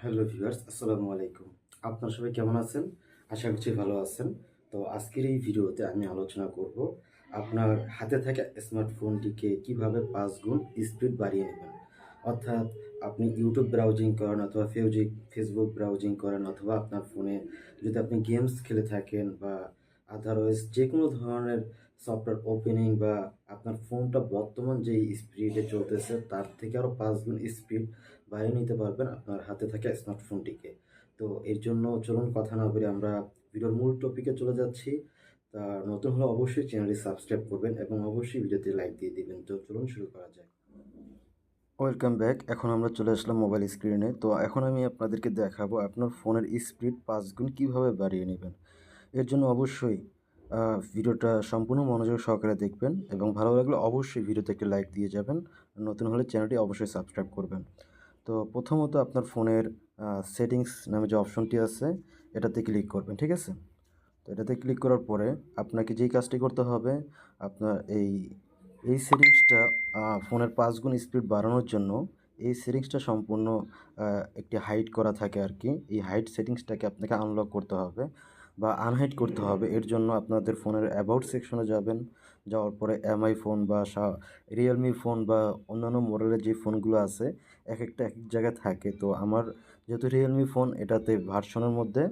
Hello viewers, আসসালামু আলাইকুম। আপনারা সবাই কেমন আছেন? আশা করছি ভালো আছেন। তো আজকের এই ভিডিওতে আমি আলোচনা করব আপনার হাতে থাকা স্মার্টফোনটিকে কীভাবে পাঁচ গুণ স্পিড বাড়িয়ে নেবেন। অর্থাৎ আপনি ইউটিউব ব্রাউজিং করেন অথবা ফেসবুক ফেসবুক ব্রাউজিং করেন অথবা আপনার ফোনে যদি আপনি গেমস খেলে থাকেন বা আদারওয়াইজ যে কোনো ধরনের সফটওয়্যার ওপেনিং বা আপনার ফোনটা বর্তমান যে স্পিডে চলতেছে, তার থেকে আরও পাঁচ গুণ স্পিড বাড়িয়ে নিতে পারবেন আপনার হাতে থাকা স্মার্টফোনটিকে তো এর জন্য চলুন কথা না বলে আমরা ভিডিওর মূল টপিকে চলে যাচ্ছি। তা নতুন হলে অবশ্যই চ্যানেলটি সাবস্ক্রাইব করবেন এবং অবশ্যই ভিডিওতে লাইক দিয়ে দিবেন। তো চলুন শুরু করা যায় ওয়েলকাম ব্যাক এখন আমরা চলে আসলাম মোবাইল স্ক্রিনে তো এখন আমি আপনাদেরকে দেখাবো আপনার ফোনের স্পিড পাঁচ গুণ কীভাবে বাড়িয়ে নেবেন। এর জন্য অবশ্যই ভিডিওটা সম্পূর্ণ মনোযোগ সহকারে দেখবেন এবং ভালো লাগলে অবশ্যই ভিডিওতে একটি লাইক দিয়ে যাবেন। নতুন হলে চ্যানেলটি অবশ্যই সাবস্ক্রাইব করবেন। তো প্রথমত আপনার ফোনের সেটিংস নামে যে অপশনটি আছে, এটাতে ক্লিক করবেন, ঠিক আছে? তো এটাতে ক্লিক করার পরে আপনাকে যেই কাজটি করতে হবে, আপনার এই এই সেটিংসটা ফোনের পাঁচ গুণ স্পিড বাড়ানোর জন্য এই সেটিংসটা সম্পূর্ণ একটি হাইট করা থাকে আর কি। এই হাইট সেটিংসটাকে আপনাকে আনলক করতে হবে বা আনহাইড করতে হবে। এর জন্য আপনাদের ফোনের অ্যাবাউট সেকশনে যাবেন। যাওয়ার পরে এমআই ফোন বা রিয়েলমি ফোন বা অন্যান্য মডেলের যে ফোনগুলো আছে এক একটা এক এক জায়গায় থাকে। তো আমার যেহেতু রিয়েলমি ফোন, এটাতে ভার্সনের মধ্যে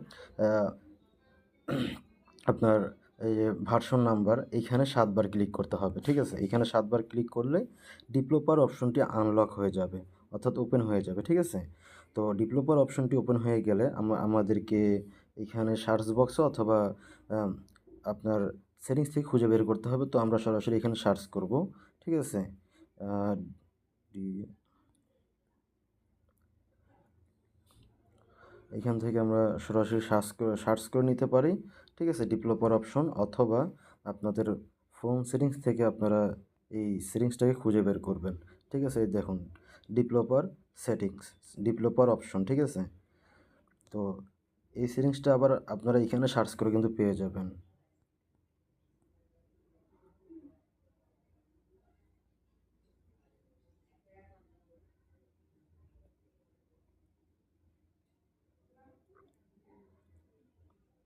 আপনার এই যে ভার্সন নাম্বার, এইখানে সাতবার ক্লিক করতে হবে, ঠিক আছে? এখানে সাতবার ক্লিক করলে ডিপ্লোপার অপশনটি আনলক হয়ে যাবে, অর্থাৎ ওপেন হয়ে যাবে, ঠিক আছে? তো ডিপ্লোপার অপশনটি ওপেন হয়ে গেলে আমা- আমাদেরকে এখানে সার্চ বক্সে অথবা আপনার সেটিংস থেকে খুঁজে বের করতে হবে, তো আমরা সরাসরি এখানে সার্চ করব, ঠিক আছে? এখান থেকে আমরা সরাসরি সার্চ করে সার্চ করে নিতে পারি, ঠিক আছে? ডিপ্লোপার অপশন অথবা আপনাদের ফোন সেটিংস থেকে আপনারা এই সেটিংসটাকে খুঁজে বের করবেন, ঠিক আছে? এই দেখুন ডিপ্লোপার সেটিংস ডিপ্লোপার অপশন ঠিক আছে? তো এই সেটিংসটা আবার আপনারা এখানে সার্চ করে কিন্তু পেয়ে যাবেন।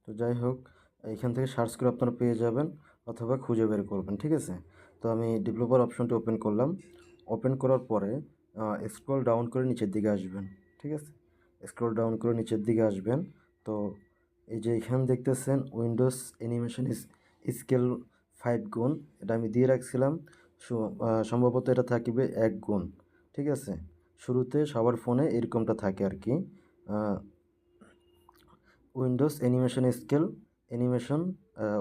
তো যাই হোক, এইখান থেকে সার্চ করে আপনারা পেয়ে যাবেন অথবা খুঁজে বের করবেন, ঠিক আছে? তো আমি ডেভেলপার অপশনটি ওপেন করলাম। ওপেন করার পরে স্ক্রল ডাউন করে নিচের দিকে আসবেন, ঠিক আছে? স্ক্রল ডাউন করে নিচের দিকে আসবেন। তো এই যে এখানে দেখতেছেন উইন্ডোজ অ্যানিমেশন স্কেল ফাইভ গুণ, এটা আমি দিয়ে রাখছিলাম। সম্ভবত এটা থাকবে এক গুণ, ঠিক আছে? শুরুতে সবার ফোনে এরকমটা থাকে আর কি। Windows animation scale animation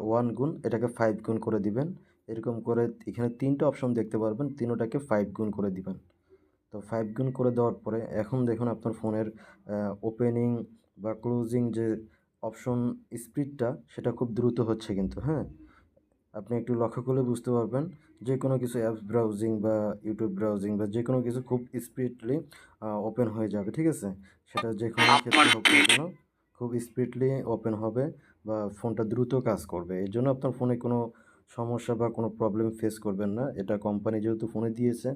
one গুণ এটাকে ফাইভ গুণ করে দিবেন। এরকম করে এখানে তিনটা অপশন দেখতে পারবেন তিনোটাকে ফাইভ গুণ করে দিবেন। তো ফাইভ গুণ করে দেওয়ার পরে এখন দেখুন আপনার ফোনের ওপেনিং বা ক্লোজিং যে অপশন স্পিডটা সেটা খুব দ্রুত হচ্ছে কিন্তু হ্যাঁ? আপনি একটু লক্ষ্য করলে বুঝতে পারবেন যে কোনো কিছু অ্যাপস ব্রাউজিং বা ইউটিউব ব্রাউজিং বা যে কোনো কিছু খুব স্পিডলি ওপেন হয়ে যাবে ঠিক আছে? সেটা যে কোনো ক্ষেত্রে হোক না কেন খুব স্পিডলি ওপেন হবে বা ফোনটা দ্রুত কাজ করবে। এর জন্য আপনার ফোনে কোনো সমস্যা বা কোনো প্রবলেম ফেস করবেন না। এটা কোম্পানি যেহেতু ফোনে দিয়েছে,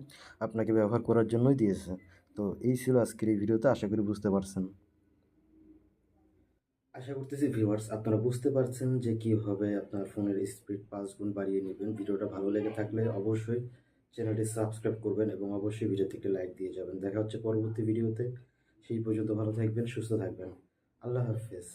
আপনাকে ব্যবহার করার জন্যই দিয়েছে। তো এই ছিল আজকের এই ভিডিওতে। আশা করি বুঝতে পারছেন। আশা করতেছি ভিউয়ার্স আপনারা বুঝতে পারছেন যে কীভাবে আপনার ফোনের স্পিড পাঁচ গুণ বাড়িয়ে নেবেন। ভিডিওটা ভালো লেগে থাকলে অবশ্যই চ্যানেলটি সাবস্ক্রাইব করবেন এবং অবশ্যই ভিডিওতে একটি লাইক দিয়ে যাবেন। দেখা হচ্ছে পরবর্তী ভিডিওতে সেই পর্যন্ত ভালো থাকবেন, সুস্থ থাকবেন। আল্লাহ হাফেজ